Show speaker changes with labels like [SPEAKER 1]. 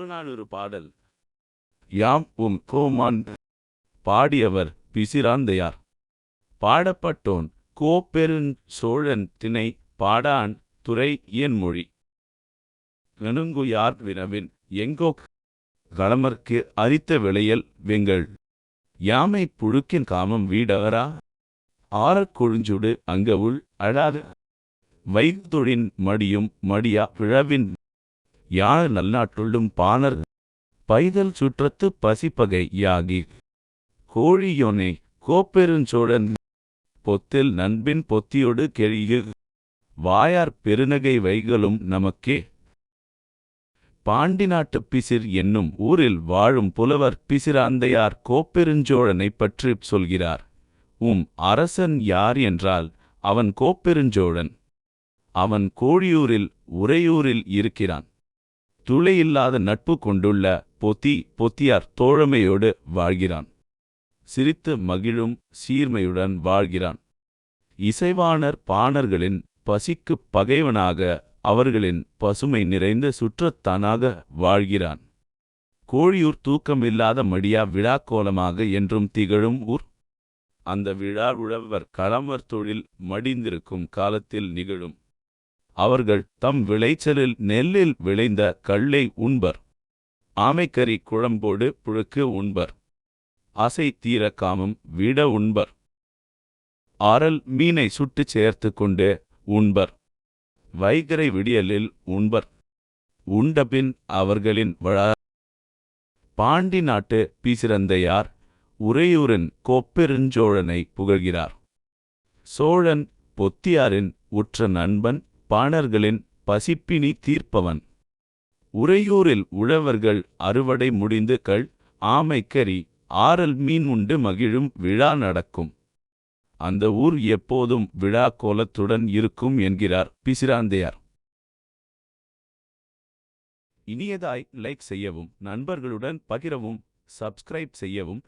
[SPEAKER 1] புறநானூறு பாடல். யாம் உம் கோமான். பாடியவர் பிசிராந்தையார். பாடப்பட்டோன் கோப்பெருஞ் சோழன் திணை பாடான் துறை இயன்மொழி. நெனுங்குயார் வினவின் எங்கோ களமர்க்கு அரித்த விளையல் வெங்கள். யாமை புழுக்கின் காமம் வீடவரா ஆரக் கொழுஞ்சுடு அங்க உள் அழாத. வைத்தொழின் மடியும் மடியா பிழவின் யாழ் நல்லாற்றுள்ளும் பாணர் பைதல் சுற்றத்து பசிப்பகை யாகி கோழியோனே கோப்பெருஞ்சோழன் பொத்தில் நண்பின் பொத்தியொடு கெழியு வாயார் பெருநகை வைகளும் நமக்கே. பாண்டி நாட்டு பிசிர் என்னும் ஊரில் வாழும் புலவர் பிசிராந்தையார் கோப்பெருஞ்சோழனைப் பற்றிச் சொல்கிறார். உம் அரசன் யார் என்றால் அவன் கோப்பெருஞ்சோழன் அவன் கோழியூரில் உறையூரில் இருக்கிறான். துளையில்லாத நட்பு கொண்டுள்ள பொத்தி பொத்தியார் தோழமையோடு வாழ்கிறான். சிரித்து மகிழும் சீர்மையுடன் வாழ்கிறான். இசைவாணர் பாணர்களின் பசிக்குப் பகைவனாக அவர்களின் பசுமை நிறைந்த சுற்றத்தானாக வாழ்கிறான். கோழியூர் தூக்கமில்லாத மடியா விழாக்கோலமாக என்றும் திகழும் ஊர். அந்த விழா உழவர் களமர் தொழில் மடிந்திருக்கும் காலத்தில் நிகழும். அவர்கள் தம் விளைச்சலில் நெல்லில் விளைந்த கல்லை உண்பர். ஆமைக்கறி குழம்போடு புழுக்கு உண்பர். ஆசை தீர காமம் விட உண்பர். ஆரல் மீனை சுட்டுச் சேர்த்து கொண்டு உண்பர். வைகரை விடியலில் உண்பர். உண்டபின் அவர்களின் வழ பாண்டி நாட்டு பிசிரந்தையார் உறையூரின் கோப்பெருஞ்சோழனை புகழ்கிறார். சோழன் பொத்தியாரின் உற்ற நண்பன் பாணர்களின் பசிப்பினி தீர்ப்பவன். உறையூரில் உழவர்கள் அறுவடை முடிந்து கள் ஆமைக்கறி ஆரல் மீன் உண்டு மகிழும் விழா நடக்கும். அந்த ஊர் எப்போதும் விழா கோலத்துடன் இருக்கும் என்கிறார் பிசிராந்தையார். இனியதாய் லைக் செய்யவும் நண்பர்களுடன் பகிரவும் சப்ஸ்கிரைப் செய்யவும்